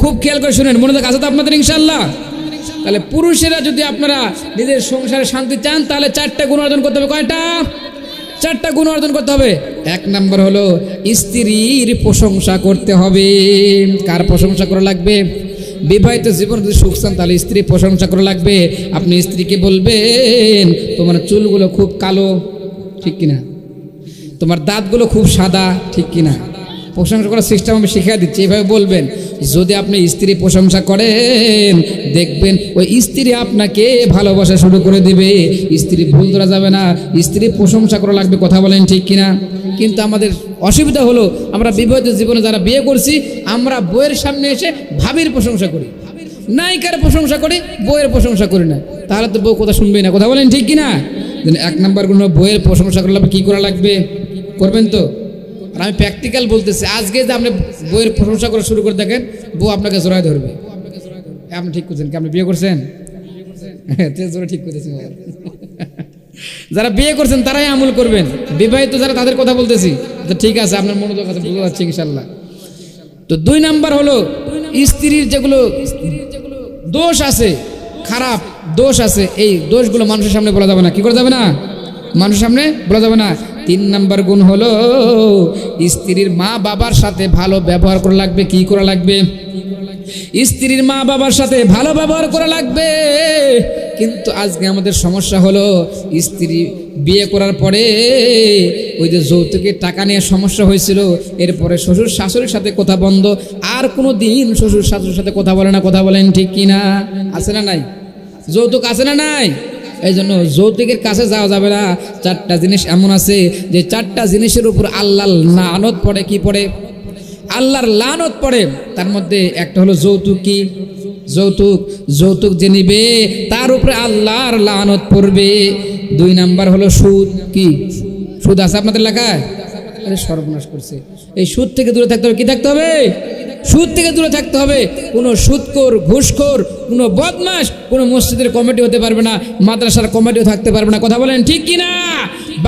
খুব খেয়াল করে শুনেন, মনে থাকে, আছে তো আপনাদের ইনশাল্লাহ তাহলে পুরুষেরা যদি আপনারা নিজের সংসারে শান্তি চান, তাহলে চারটা গুণ অর্জন করতে হবে। কয়টা? চারটা গুণ অর্জন করতে হবে। এক নম্বর হলো, স্ত্রীর প্রশংসা করতে হবে। কার প্রশংসা করা লাগবে? বিবাহিত জীবন যদি সুখ চান, তাহলে স্ত্রী প্রশংসা করা লাগবে। আপনি স্ত্রীকে বলবেন, তোমার চুলগুলো খুব কালো। ঠিক কিনা? তোমার দাঁতগুলো খুব সাদা, ঠিক কিনা? প্রশংসা করার সিস্টেম আমি শিখিয়ে দিচ্ছি। এইভাবে বলবেন, যদি আপনি স্ত্রী প্রশংসা করেন, দেখবেন ওই স্ত্রী আপনাকে ভালোবাসা শুরু করে দিবে। স্ত্রী ভুল ধরা যাবে না। স্ত্রী প্রশংসা করা লাগবে, কথা বলেন ঠিক কিনা? কিন্তু আমাদের অসুবিধা হলো, আমরা বিবাহিত জীবনে যারা বিয়ে করছি, আমরা বইয়ের সামনে এসে ভাবির প্রশংসা করি। নায়িকার প্রশংসা করি বইয়ের প্রশংসা করি না। তাহলে তো বউ কথা শুনবেই না, কথা বলেন ঠিক কিনা? এক নাম্বার হলো বইয়ের প্রশংসা করলে কি করা লাগবে? করবেন তো? আর আমি প্র্যাকটিক্যাল বলতেছি। আজকে যে আপনি বইয়ের প্রশংসা করা শুরু করে দেখেন, বউ আপনাকে জোড়ায় ধরবে। আপনি ঠিক করছেন কি? আপনি বিয়ে করছেন? জোরে ঠিক করতেছেন যারা বিয়ে করছেন, তারাই আমল করবেন। বিবাহিত যারা, তাদের কথা বলতেছি। তো ঠিক আছে, আপনার মনোযোগ আছে বুঝতে পারছি ইনশাল্লাহ তো দুই নাম্বার হলো, স্ত্রীর যেগুলো দোষ আছে, খারাপ দোষ আছে, এই দোষগুলো মানুষের সামনে বলা যাবে না। কি করা যাবে না? মানুষের সামনে বলা যাবে না। তিন নাম্বার গুণ হলো, স্ত্রীর মা বাবার সাথে ভালো ব্যবহার করা লাগবে, কি করা লাগবে? স্ত্রীর মা বাবার সাথে ভালো ব্যবহার করা লাগবে। কিন্তু আজকে আমাদের সমস্যা হলো, স্ত্রী বিয়ে করার পরে ওই যে যৌতুকের টাকা নিয়ে সমস্যা হয়েছিল, এরপরে শ্বশুর শাশুড়ির সাথে কথা বন্ধ, আর কোনো দিন শ্বশুর শাশুড়ির সাথে কথা বলে না, কথা বলেন ঠিক কি না আছে না নাই? যৌতুক আছে না নাই? এই জন্য যৌতুকের কাছে যাওয়া যাবে না। চারটা জিনিস এমন আছে যে চারটা জিনিসের উপর আল্লাহ লানত পড়ে, কি পড়ে? আল্লাহর লানত পড়ে। তার মধ্যে একটা হলো যৌতুক কি? যৌতুক। যৌতুক যে নিবে, তার উপরে আল্লাহর লানত পড়বে। দুই নাম্বার হলো সুদ কি? সুদ আছে আপনাদের এলাকায় আরে সর্বনাশ করছে। এই সুদ থেকে দূরে থাকতে হবে, কি থাকতে হবে? সুদ থেকে দূরে থাকতে হবে। কোনো সুদখোর, ঘুষখোর, কোনো বদমাস কোনো মসজিদের কমিটি হতে পারবে না, মাদ্রাসার কমিটিও থাকতে পারবে না। কথা বলেন ঠিক কি না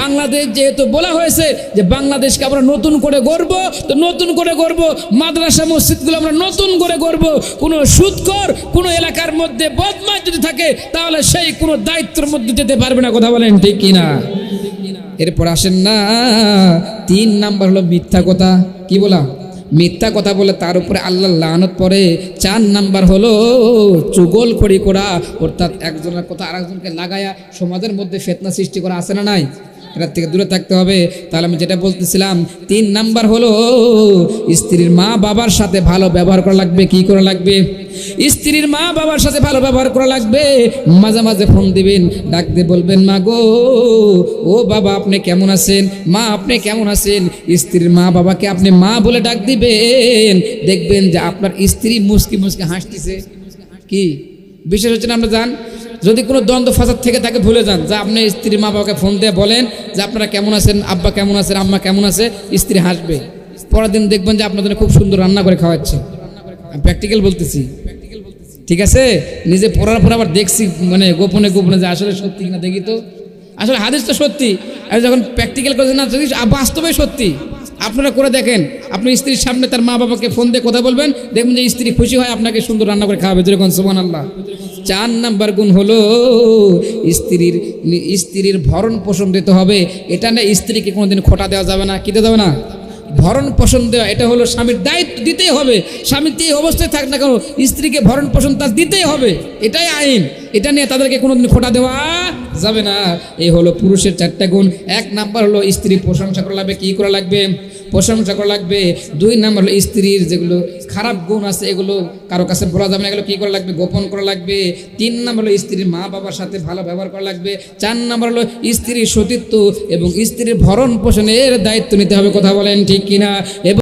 বাংলাদেশ যেহেতু বলা হয়েছে যে বাংলাদেশকে আমরা নতুন করে গড়ব, তো নতুন করে গড়ব, মাদ্রাসা, মসজিদগুলো আমরা নতুন করে গড়ব। কোনো সুদকর কোনো এলাকার মধ্যে বদমাস যদি থাকে, তাহলে সেই কোনো দায়িত্বের মধ্যে যেতে পারবে না। কথা বলেন ঠিক কিনা? এরপর আসেন না, তিন নাম্বার হলো মিথ্যা কথা। কি বলা? মিথ্যা কথা বলে তার উপরে আল্লাহ লানত পরে চার নাম্বার হলো চুগল করি করা, অর্থাৎ একজনের কথা আরেকজনকে লাগায়া সমাজের মধ্যে ফেতনা সৃষ্টি করা আসে না নাই? এটার থেকে দূরে থাকতে হবে। তাহলে আমি যেটা বলতেছিলাম, তিন নাম্বার হলো, স্ত্রীর মা বাবার সাথে ভালো ব্যবহার করা লাগবে, কি করা লাগবে? স্ত্রীর মা বাবার সাথে ভালো ব্যবহার করা লাগবে, মাঝে মাঝে ফোন দিবেন ডাক দিয়ে বলবেন, মা গো, ও বাবা, আপনি কেমন আছেন? মা, আপনি কেমন আছেন? স্ত্রীর মা বাবাকে আপনি মা বলে ডাক দিবেন। দেখবেন যে আপনার স্ত্রী মুসকি মুসকি হাসতেছে। কি? বিশেষ হচ্ছে না আমরা যান যদি কোনো দ্বন্দ্ব, ফাসাদ থেকে তাকে ভুলে যান, যে আপনি স্ত্রী মা বাবাকে ফোন দিয়ে বলেন যে আপনারা কেমন আছেন, আব্বা কেমন আছেন আম্মা কেমন আছে, স্ত্রী হাসবে। পরের দিন দেখবেন যে আপনাদের খুব সুন্দর রান্না করে খাওয়াচ্ছে। আমি প্র্যাকটিক্যাল বলতেছি। ঠিক আছে? নিজে পড়ার পর আবার দেখছি মানে গোপনে গোপনে যে আসলে সত্যি কিনা দেখি তো। আসলে হাদিস তো সত্যি। আর যখন প্র্যাকটিক্যাল করেছেন না, যদি বাস্তবে সত্যি। আপনারা করে দেখেন, আপনি স্ত্রীর সামনে তার মা বাবাকে ফোন দিয়ে কথা বলবেন, দেখবেন যে স্ত্রী খুশি হয় আপনাকে সুন্দর রান্না করে খাওয়াবে। যেরকম সুবান আল্লাহ চার নাম্বার গুণ হলো স্ত্রীর স্ত্রীর ভরণ পোষণ দিতে হবে। এটা না স্ত্রীকে কোনোদিন খোটা দেওয়া যাবে না কিতে দেবে না? ভরণ পোষণ দেওয়া, এটা হলো স্বামীর দায়িত্ব দিতেই হবে। স্বামী যে অবস্থায় থাক না কেন, স্ত্রীকে ভরণ পোষণ তার দিতেই হবে। এটাই আইন। এটা নিয়ে তাদেরকে কোনোদিন খোটা দেওয়া যাবে না। এই হলো পুরুষের চারটা গুণ। এক নাম্বার হলো স্ত্রী প্রশংসা করা লাগবে। কী করা লাগবে? প্রশংসা করা লাগবে। দুই নাম্বার হলো স্ত্রীর যেগুলো খারাপ গুণ আছে, এগুলো কারও কাছে বলা যাবে না, এগুলো কী করা লাগবে? গোপন করা লাগবে। তিন নাম্বার হলো স্ত্রীর মা বাবার সাথে ভালো ব্যবহার করা লাগবে। চার নাম্বার হলো স্ত্রীর সতীত্ব এবং স্ত্রীর ভরণ পোষণের দায়িত্ব নিতে হবে, কথা বলেন ঠিক কিনা? এবং